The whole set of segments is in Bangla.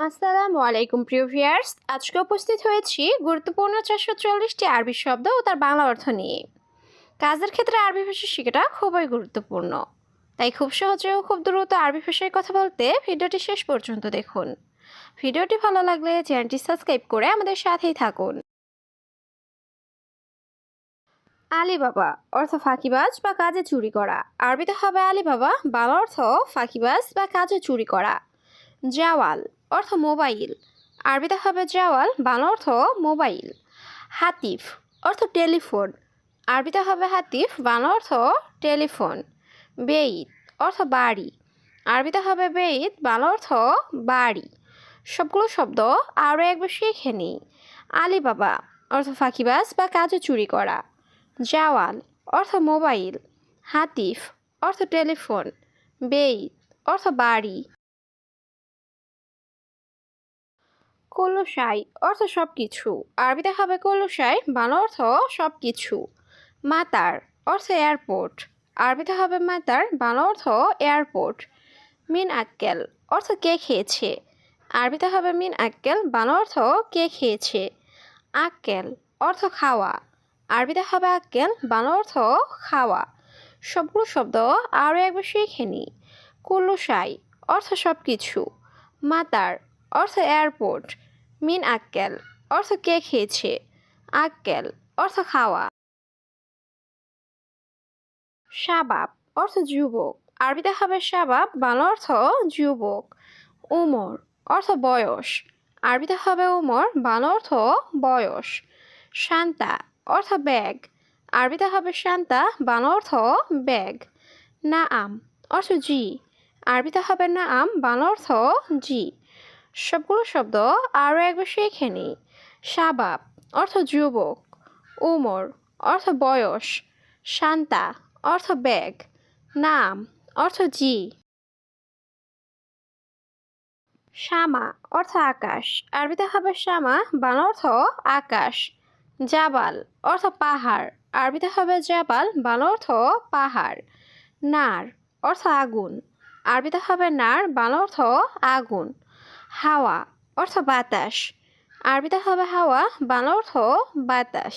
আসসালামু আলাইকুম, প্রিয় ভিয়ার্স আজকে উপস্থিত হয়েছি গুরুত্বপূর্ণ চারশো চল্লিশটি আরবি শব্দ ও তার বাংলা অর্থ নিয়ে। কাজের ক্ষেত্রে আরবি ভাষা শেখাটা খুবই গুরুত্বপূর্ণ। তাই খুব সহজে ও খুব দ্রুত আরবি ভাষায় কথা বলতে ভিডিওটি শেষ পর্যন্ত দেখুন। ভিডিওটি ভালো লাগলে চ্যানেলটি সাবস্ক্রাইব করে আমাদের সাথেই থাকুন। আলী বাবা অর্থ ফাঁকিবাজ বা কাজে চুরি করা। আরবিতে হবে আলী বাবা বাংলা অর্থ ফাঁকিবাজ বা কাজে চুরি করা। জাওয়াল অর্থ মোবাইল। আরবিতে হবে জাওয়াল, বাংলা অর্থ মোবাইল। হাতিফ, অর্থ টেলিফোন। আরবিতে হবে হাতিফ, বাংলা অর্থ টেলিফোন। বেইত অর্থ বাড়ি। আরবিতে হবে বেইত বাংলা অর্থ বাড়ি। সবগুলো শব্দ আরও একবার শিখে নিই। আলিবাবা, অর্থ ফাঁকিবাজ বা কাজে চুরি করা। জাওয়াল, অর্থ মোবাইল। হাতিফ, অর্থ টেলিফোন। বেইত অর্থ বাড়ি। কলুসাই অর্থ সব কিছু আরবিতে হবে কলুসাই, বাংলা অর্থ সব কিছু মাতার অর্থ এয়ারপোর্ট। আরবিতে হবে মাতার, বাংলা অর্থ এয়ারপোর্ট। মিন আক্কেল অর্থ কে খেয়েছে। আরবিতে হবে মিন আক্কেল, বাংলা অর্থ কে খেয়েছে। আক্কেল অর্থ খাওয়া। আরবিতে হবে আক্কেল, বাংলা অর্থ খাওয়া। সবগুলো শব্দ আরও একবার শিখে নিই কুল্লুসাই অর্থ সব কিছু মাতার অর্থ এয়ারপোর্ট। মিন আক্কেল, অর্থ কে খেয়েছে? আক্কেল, অর্থ খাওয়া। শাবাব, অর্থ যুবক। আরবিতে হবে শাবাব, বাংলা অর্থ যুবক। উমর, অর্থ বয়স। আরবিতে হবে উমর, বাংলা অর্থ বয়স। শান্তা, অর্থ ব্যাগ। আরবিতে হবে শান্তা, বাংলা অর্থ ব্যাগ। না আম অর্থ জি। আরবিতে হবে না আম বাংলা অর্থ জি। সবগুলো শব্দ আরও একবার শিখে নিই। শাবাব, অর্থ যুবক। উমর, অর্থ বয়স। শান্তা, অর্থ ব্যাগ। নাম, অর্থ জি। শ্যামা অর্থ আকাশ। আরবিতে হবে শ্যামা বাংলা অর্থ আকাশ। জাবাল, অর্থ পাহাড়। আরবিতে হবে জাবাল, বাংলা অর্থ পাহাড়। নার, অর্থ আগুন। আরবিতে হবে নার, বাংলা অর্থ আগুন। হাওয়া, অর্থ বাতাস। আরবিতে হবে হাওয়া, বাংলা অর্থ বাতাস।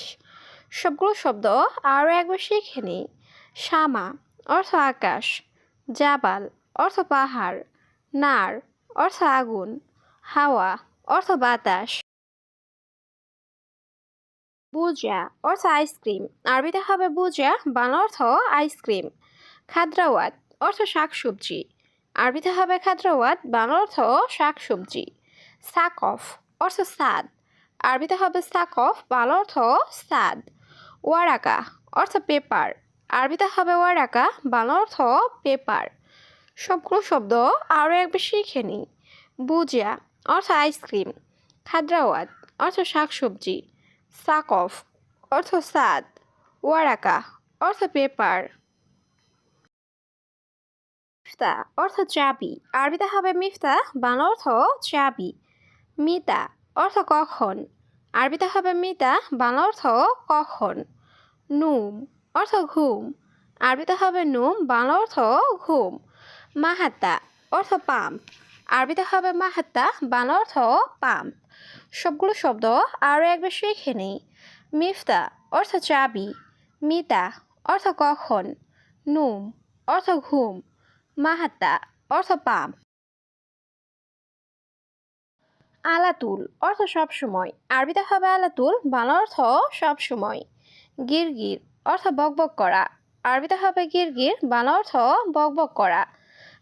সবগুলো শব্দ আরও একবার শিখে নিই। শ্যামা অর্থ আকাশ। জাবাল, অর্থ পাহাড়। নার, অর্থ আগুন। হাওয়া, অর্থ বাতাস। বুজা অর্থ আইসক্রিম। আরবিতে হবে বুজা বাংলা অর্থ আইসক্রিম। খাদ্রাওয়াত, অর্থ শাকসবজি। আরবিতে হবে খাদ্রাওয়াত বাংলা অর্থ শাকসবজি। সাকফ অর্থ সাদ আরবিতে হবে সাকফ বাংলা অর্থ সাদ ওয়ারাকা অর্থ পেপার। আরবিতে হবে ওয়ারাকা বাংলা অর্থ পেপার। সবগুলো শব্দ আরও একবার শিখে নিই। বুজিয়া অর্থ আইসক্রিম। খাদ্রাওয়াত অর্থ শাক সবজি শাকসবজি সাকফ অর্থ সাদ ওয়ারাকা অর্থ পেপার। মিফতা অর্থ চাবি। আরবিতে হবে মিফতা, বাংলা অর্থ চাবি। মিতা অর্থ কখন। আরবিতে হবে মিতা, বাংলা অর্থ কখন। নুম অর্থ ঘুম। আরবিতে হবে নুম, বাংলা অর্থ ঘুম। মাহাত্তা অর্থ পাম্প। আরবিতে হবে মাহাত্তা, বাংলা অর্থ পাম্প। সবগুলো শব্দ আরও একবার শিখে নিই। মিফতা অর্থ চাবি। মিতা অর্থ কখন। নুম অর্থ ঘুম। মাহাত্তা, অর্থ পাম। আলাতুল, অর্থ সবসময়। আরবিতে হবে আলাতুল, বাংলা অর্থ সবসময়। গিরগির, অর্থ বকবক করা। আরবিতে হবে গিরগির, বাংলা অর্থ বকবক করা।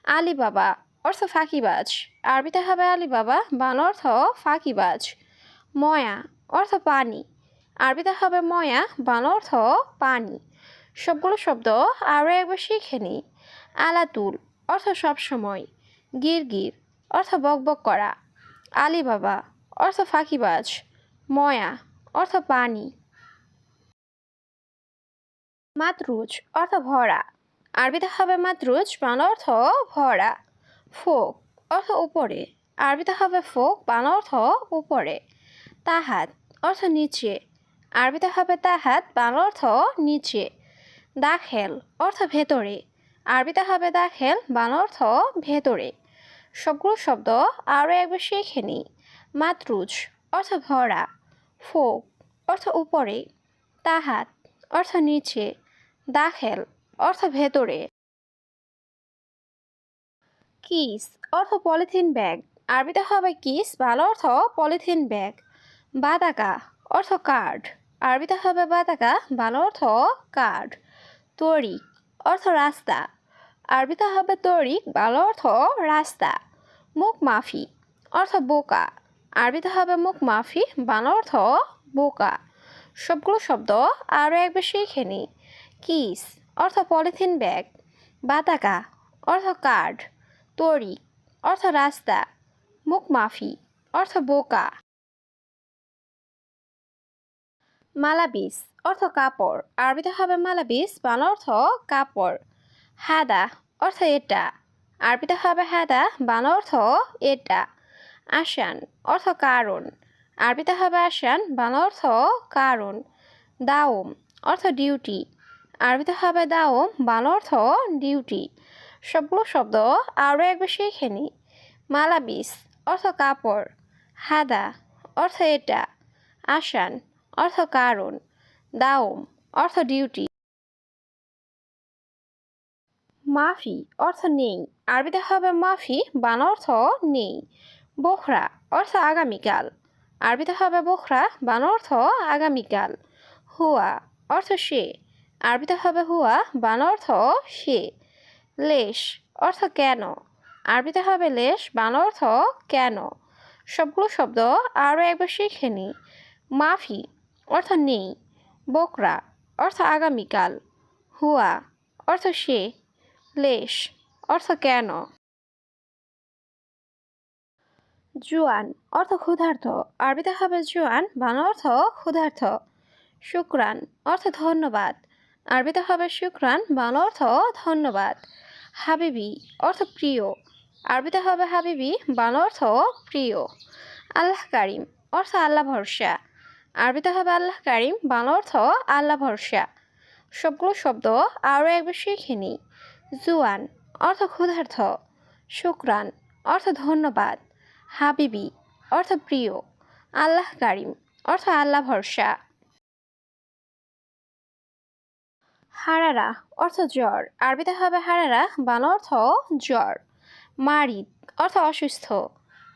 আলিবাবা, অর্থ ফাঁকিবাজ। আরবিতে হবে আলিবাবা, বাংলা অর্থ ফাঁকিবাজ। ময়া, অর্থ পানি। আরবিতে হবে ময়া, বাংলা অর্থ পানি। সবগুলো শব্দ আরও একবার শিখে নিই। আলাতুল অর্থ সবসময় গিরগির অর্থ বকবক করা। আলিবাবা অর্থ ফাঁকিবাজ। ময়া, অর্থ পানি। মাতরুজ, অর্থ ভরা। আরবিতে হবে মাতরুজ, বাংলা অর্থ ভরা। ফোক, অর্থ উপরে। আরবিতে হবে ফোক, বাংলা অর্থ উপরে। তাহাত, অর্থ নিচে। আরবিতে হবে তাহাত, বাংলা অর্থ নিচে। দাখেল, অর্থ ভেতরে। আরবিতে হবে দাখেল বাংলা অর্থ ভেতরে। সবগুলো শব্দ আরও একবার শিখে নিই। মাতরুজ অর্থ ভরা। ফোক, অর্থ উপরে। তাহাত, অর্থ নিচে। দাখেল, অর্থ ভেতরে। কিস, অর্থ পলিথিন ব্যাগ। আরবিতে হবে কিস ভালো অর্থ পলিথিন ব্যাগ। বাদাকা, অর্থ কার্ড। আরবিতে হবে বাদাকা ভালো অর্থ কার্ড। তরিক অর্থ রাস্তা। আরবিতে হবে তরিক ভালো অর্থ রাস্তা, মুখ মাফি, অর্থ বোকা। আরবিতে হবে মুখ মাফি, বাংলা অর্থ বোকা। সবগুলো শব্দ আরও একবার শিখে নিই কিস, অর্থ পলিথিন ব্যাগ। বাতাকা, অর্থ কার্ড। তরি অর্থ রাস্তা। মুখ মাফি, অর্থ বোকা। মালাবিস, অর্থ কাপড়। আরবিতে হবে মালাবিস, বাংলা অর্থ কাপড়। হাদা অর্থ এটা। আরবিতে হবে হাদা, বাংলা অর্থ এটা। আসান অর্থ কারণ। আরবিতে হবে আসান বাংলা অর্থ কারণ। দাওম অর্থ ডিউটি। আরবিতে হবে দাওম, বাংলা অর্থ ডিউটি। সবগুলো শব্দ আরও একবার শিখে নিই মালাবিস অর্থ কাপড়। হাদা অর্থ এটা। আসান অর্থ কারণ। দাওম অর্থ ডিউটি। মাফি অর্থ নেই। আরবিতে হবে মাফি বাংলা অর্থ নেই। বোখরা অর্থ আগামীকাল। আরবিতে হবে বোখরা বাংলা অর্থ আগামীকাল। হুয়া অর্থ সে। আরবিতে হবে হুয়া বাংলা অর্থ সে। লেশ অর্থ কেন? আরবিতে হবে লেশ বাংলা অর্থ কেন? সবগুলো শব্দ আরও একবার শিখে নিই। মাফি অর্থ নেই। বোকরা অর্থ আগামীকাল। হুয়া অর্থ সে। লেশ অর্থ কেন? জুয়ান, অর্থ ক্ষুধার্থ আরবিতে হবে জুয়ান, বাংলা অর্থ ক্ষুধার্থ শুক্রান, অর্থ ধন্যবাদ। আরবিতে হবে শুক্রান, বাংলা অর্থ ধন্যবাদ। হাবিবি, অর্থ প্রিয়। আরবিতে হবে হাবিবি, বাংলা অর্থ প্রিয়। আল্লাহ কারিম, অর্থ আল্লাহ ভরসা। আরবিতে হবে আল্লাহ কারিম, বাংলা অর্থ আল্লাহ ভরসা। সবগুলো শব্দ আরও একবার শিখে নিই। জুয়ান, অর্থ ক্ষুধার্থ। শুক্রান, অর্থ ধন্যবাদ। হাবিবি, অর্থ প্রিয়। আল্লাহ কারিম, অর্থ আল্লাহ ভরসা। হারারা, অর্থ জ্বর। আরবিতে হবে হারারা, বাংলা অর্থ জ্বর। মারিদ, অর্থ অসুস্থ।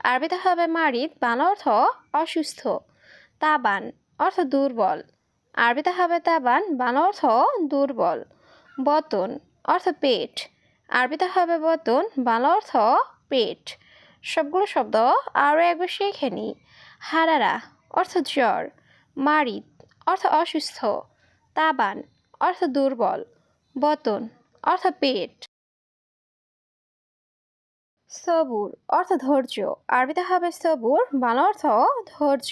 আরবিতে হবে মারিদ, বাংলা অর্থ অসুস্থ। তাবান, অর্থ দুর্বল। আরবিতে হবে তাবান, বাংলা অর্থ দুর্বল। বতন অর্থ পেট। আরবিতে হবে বতন বাংলা অর্থ পেট। সবগুলো শব্দ আরও একবার শিখে নিই হারারা, অর্থ জ্বর। মারিদ, অর্থ অসুস্থ। তাবান, অর্থ দুর্বল। বতন অর্থ পেট। সবুর, অর্থ ধৈর্য। আরবিতে হবে সবুর, বাংলা অর্থ ধৈর্য।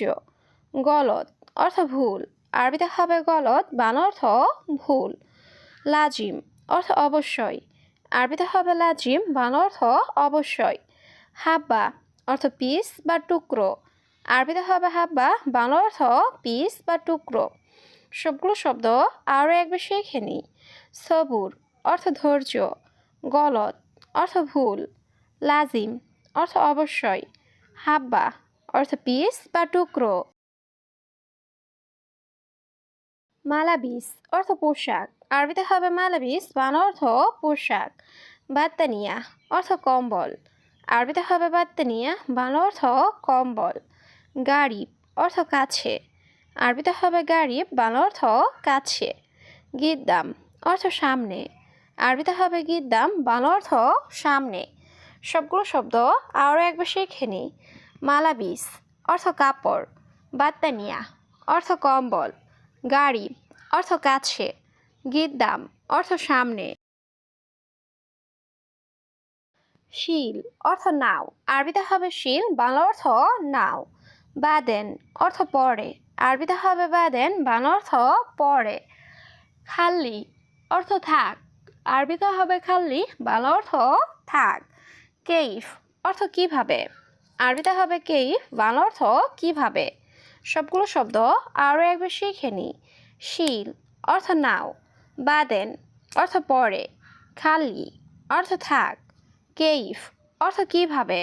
গলত, অর্থ ভুল। আরবিতে হবে গলত, বাংলা অর্থ ভুল। লাজিম অর্থ অবশ্যই। আরবিতে হবে লাজিম, বাংলা অর্থ অবশ্যই। হাব্বা, অর্থ পিস বা টুকরো। আরবিতে হবে হাব্বা, বাংলা অর্থ পিস বা টুকরো। সবগুলো শব্দ আরও একবার শিখে নিই সবুর, অর্থ ধৈর্য। গলত, অর্থ ভুল। লাজিম, অর্থ অবশ্যই। হাব্বা, অর্থ পিস বা টুকরো। মালাবিস, অর্থ পোশাক। আরবিতে হবে মালাবিস, বান অর্থ পোশাক। বাত্তানিয়া, অর্থ কম্বল। আরবিতে হবে বাত্তানিয়া, বান অর্থ কম্বল। গাড়িব, অর্থ কাছে। আরবিতে হবে গাড়িব বাংলা অর্থ কাছে। গিদ্দাম, অর্থ সামনে। আরবিতে হবে গিদ্দাম, বান অর্থ সামনে। সবগুলো শব্দ আরও একবার শিখে নিই মালাবিস, অর্থ কাপড়। বাত্তানিয়া, অর্থ কম্বল। গাড়ি, অর্থ কাছে গিদ্দাম অর্থ সামনে। শিল, অর্থ নাও, আরবিতে হবে শিল, বাংলা অর্থ নাও। বাদেন, অর্থ পরে, আরবিতে হবে বাদেন, বাংলা অর্থ পরে। খাল্লি, অর্থ থাক, আরবিতে হবে খাল্লি, বাংলা অর্থ থাক। কেইফ, অর্থ কীভাবে? আরবিতে হবে কেইফ, বাংলা অর্থ কীভাবে? সবগুলো শব্দ আরও একবার শিখে নিই শিল, অর্থ নাও। বাদেন, অর্থ পরে খালি, অর্থ থাক। কেইফ, অর্থ কীভাবে?